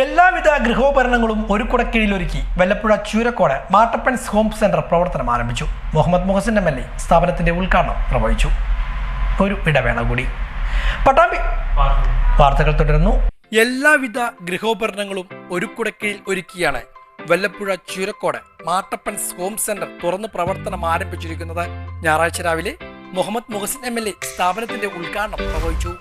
എല്ലാവിധ ഗൃഹോപകരണങ്ങളും ഒരു കുടക്കീഴിലൊരുക്കി വല്ലപ്പുഴ ചൂരക്കോട് മാട്ടപ്പൻസ് ഹോം സെന്റർ പ്രവർത്തനം ആരംഭിച്ചു. Muhammad Muhsin M L A സ്ഥാപനത്തിന്റെ ഉദ്ഘാടനം നിർവഹിച്ചു. ഒരു ഇടവേള കൂടി. പട്ടാമ്പി. വാർത്തകൾ തുടരുന്നു. എല്ലാവിധ ഗൃഹോപകരണങ്ങളും ഒരു കുടക്കീഴിൽ ഒരുക്കിയാണ് വല്ലപ്പുഴ ചുരക്കോട് മാട്ടപ്പൻസ് ഹോം സെന്റർ തുറന്ന് പ്രവർത്തനം ആരംഭിച്ചിരിക്കുന്നത്. ഞായറാഴ്ച രാവിലെ Muhammad Muhsin M L A സ്ഥാപനത്തിന്റെ ഉദ്ഘാടനം നിർവഹിച്ചു.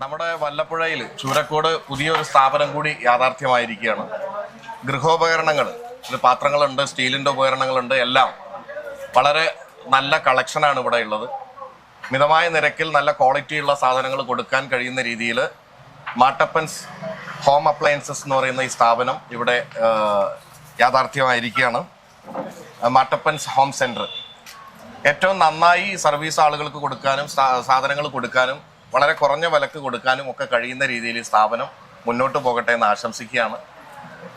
നമ്മുടെ വല്ലപ്പുഴയിൽ ചൂരക്കോട് പുതിയൊരു സ്ഥാപനം കൂടി യാഥാർത്ഥ്യമായിരിക്കുകയാണ്. ഗൃഹോപകരണങ്ങൾ പാത്രങ്ങളുണ്ട് സ്റ്റീലിന്റെ ഉപകരണങ്ങളുണ്ട് എല്ലാം വളരെ നല്ല കളക്ഷനാണ് ഇവിടെ ഉള്ളത്. മിതമായ നിരക്കിൽ നല്ല ക്വാളിറ്റിയുള്ള സാധനങ്ങൾ കൊടുക്കാൻ കഴിയുന്ന രീതിയിൽ മാട്ടപ്പൻസ് ഹോം അപ്ലയൻസസ് എന്ന് പറയുന്ന ഈ സ്ഥാപനം ഇവിടെ യാഥാർത്ഥ്യമായിരിക്കുകയാണ്. മാട്ടപ്പൻസ് ഹോം സെന്റർ ഏറ്റവും നന്നായി സർവീസ് ആളുകൾക്ക് കൊടുക്കാനും സാധനങ്ങൾ കൊടുക്കാനും വളരെ കുറഞ്ഞ വിലക്ക് കൊടുക്കാനും ഒക്കെ കഴിയുന്ന രീതിയിൽ സ്ഥാപനം മുന്നോട്ട് പോകട്ടെ എന്ന് ആശംസിക്കുകയാണ്.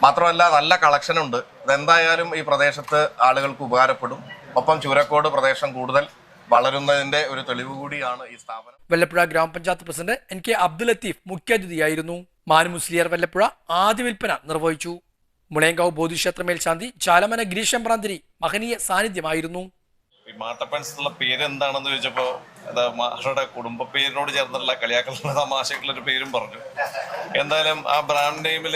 മാത്രമല്ല നല്ല കളക്ഷനുണ്ട് ഇതെന്തായാലും ഈ പ്രദേശത്ത് ആളുകൾക്ക് ഉപകാരപ്പെടും. ഒപ്പം ചൂരക്കോട് പ്രദേശം കൂടുതൽ വളരുന്നതിന്റെ ഒരു തെളിവ് കൂടിയാണ് ഈ സ്ഥാപനം. വല്ലപ്പുഴ ഗ്രാമപഞ്ചായത്ത് president N K Abdul Latheef മുഖ്യാതിഥിയായിരുന്നു. Manu Musliyar Vallappuzha ആദ്യ വിൽപ്പന നിർവഹിച്ചു. മുളയങ്കാവ് ബോധിക്ഷേത്ര മേൽശാന്തി ചാലമന ഗിരീശംബ്രാന്തിരി മഹനീയ സാന്നിധ്യമായിരുന്നു. ഈ മാട്ടപ്പൻസ് എന്നുള്ള പേര് എന്താണെന്ന് ചോദിച്ചപ്പോ അത് അവരുടെ കുടുംബ പേരിനോട് ചേർന്നുള്ള കളിയാക്കളുടെ തമാശകളുടെ ഒരു പേരും പറഞ്ഞു. എന്തായാലും ആ ബ്രാൻഡ് നെയിമിൽ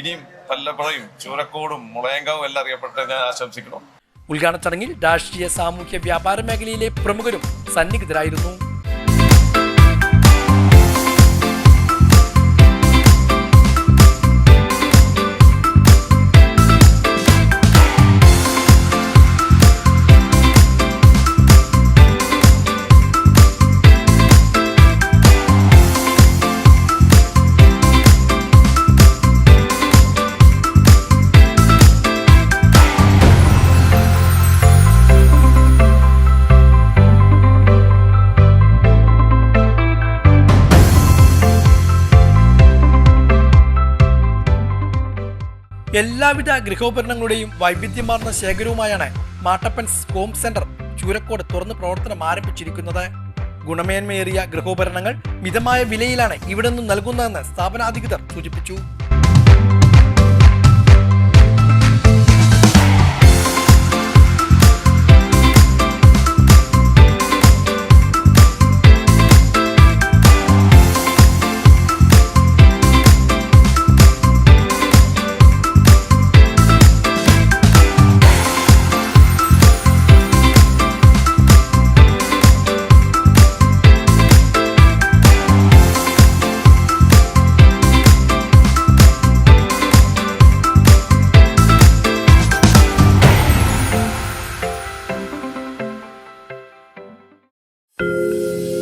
ഇനിയും പല്ലപ്പുഴയും ചൂരക്കോടും മുളയങ്കാവും എല്ലാം അറിയപ്പെട്ട് ഞാൻ ആശംസിക്കണം ഉദ്ഘാടന ചടങ്ങിൽ രാഷ്ട്രീയ സാമൂഹ്യ വ്യാപാര മേഖലയിലെ പ്രമുഖരും സന്നിഹിതരായിരുന്നു. എല്ലാവിധ ഗൃഹോപകരണങ്ങളുടെയും വൈവിധ്യമാർന്ന ശേഖരവുമായാണ് മാട്ടപ്പൻസ് ഹോം സെന്റർ ചൂരക്കോട് തുറന്ന് പ്രവർത്തനം ആരംഭിച്ചിരിക്കുന്നത്. ഗുണമേന്മയേറിയ ഗൃഹോപകരണങ്ങൾ മിതമായ വിലയിലാണ് ഇവിടെ നിന്നും നൽകുന്നതെന്ന് സ്ഥാപനാധികൃതർ സൂചിപ്പിച്ചു. Música